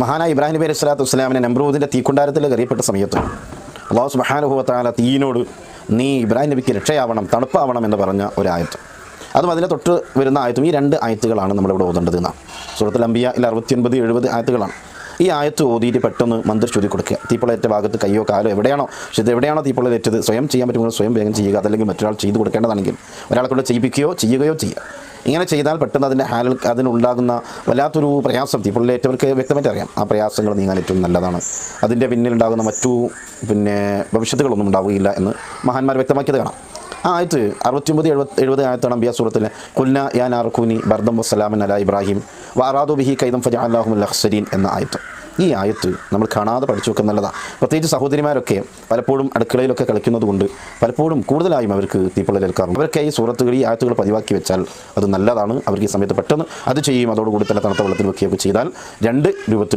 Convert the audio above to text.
മഹാനായ ഇബ്രാഹിം നബി അലൈഹി സ്വലാത്തു വസ്സലാമിനെ നമ്രൂദിന്റെ തീക്കുണ്ടാരത്തിൽ കറിയപ്പെട്ട സമയത്ത് അള്ളാഹു സുബാനുഭവത്താല തീയിനോട് നീ ഇബ്രാഹിം നബിക്ക് രക്ഷയാവണം തണുപ്പാവണം എന്ന് പറഞ്ഞ ഒരു ആയത്ത്. അതും അതിനെ തൊട്ട് വരുന്ന ആയത്തും ഈ രണ്ട് ആയത്തുകളാണ് നമ്മളിവിടെ ഓതേണ്ടത് എന്നാണ് സൂറത്തുൽ അമ്പിയ ഇല്ല അറുപത്തിയൊൻപത് എഴുപത് ആയത്തുകളാണ്. ഈ ആയത്ത് ഓതിയിട്ട് പെട്ടെന്ന് മന്ത്രി ചൊല്ലി കൊടുക്കുക. തീപ്പൊളേറ്റ ഭാഗത്ത് കയ്യോ കാലോ എവിടെയാണോ ഇത് എവിടെയാണോ തെറ്റത് സ്വയം ചെയ്യാൻ പറ്റുമ്പോൾ സ്വയം വേഗം ചെയ്യുക. അതല്ലെങ്കിൽ മറ്റൊരാൾ ചെയ്ത് കൊടുക്കേണ്ടതാണെങ്കിൽ ഒരാളെ കൊണ്ട് ചെയ്യിപ്പിക്കുകയോ ചെയ്യുകയോ ചെയ്യുക ഇങ്ങനെ ചെയ്താൽ പെട്ടെന്ന് അതിന്റെ ഹാലിൽ അതിനുണ്ടാകുന്ന വല്ലാത്തൊരു പ്രയാസം. ഇപ്പോൾ ഏറ്റവർക്ക് വ്യക്തമായിട്ട് അറിയാം. ആ പ്രയാസങ്ങൾ നീങ്ങാൻ ഏറ്റവും നല്ലതാണ്. അതിന്റെ പിന്നിലുണ്ടാകുന്ന മറ്റു പിന്നെ ഭവിഷ്യത്തുകളൊന്നും ഉണ്ടാവുകയില്ല എന്ന് മഹാന്മാർ വ്യക്തമാക്കിയത് കാണാം. ആയത്ത് അറുപത്തിയൊമ്പത് എഴുപത് എഴുപത് ആയത്താണ് അംബിയ സൂറത്തിലെ കുല്ല യാൻ ആർക്കൂനി ബർദം വസ്സലാമൻ അല ഇബ്രാഹിം വാറാദു ബിഹി കൈദം ഫജ അല്ലാഹുൽ അഹ്സരീൻ എന്ന ആയത്ത്. ഈ ആയത്ത് നമ്മൾ കാണാതെ പഠിച്ചു വെക്കുക നല്ലതാണ് പ്രത്യേകിച്ച് സഹോദരിമാരൊക്കെ പലപ്പോഴും അടുക്കളയിലൊക്കെ കളിക്കുന്നത് കൊണ്ട് പലപ്പോഴും കൂടുതലായും അവർക്ക് തീപ്പൊള്ളലേൽക്കാറുണ്ട് അവരൊക്കെ ഈ സൂറത്തുകൾ ഈ ആയത്തുകൾ പതിവാക്കി വെച്ചാൽ അത് നല്ലതാണ്. അവർക്ക് ഈ സമയത്ത് പെട്ടെന്ന് അത് ചെയ്യും. അതോടുകൂടി തന്നെ തണുത്ത വെള്ളത്തിൽ വെക്കുകയൊക്കെ ചെയ്താൽ രണ്ട് രൂപത്തിൽ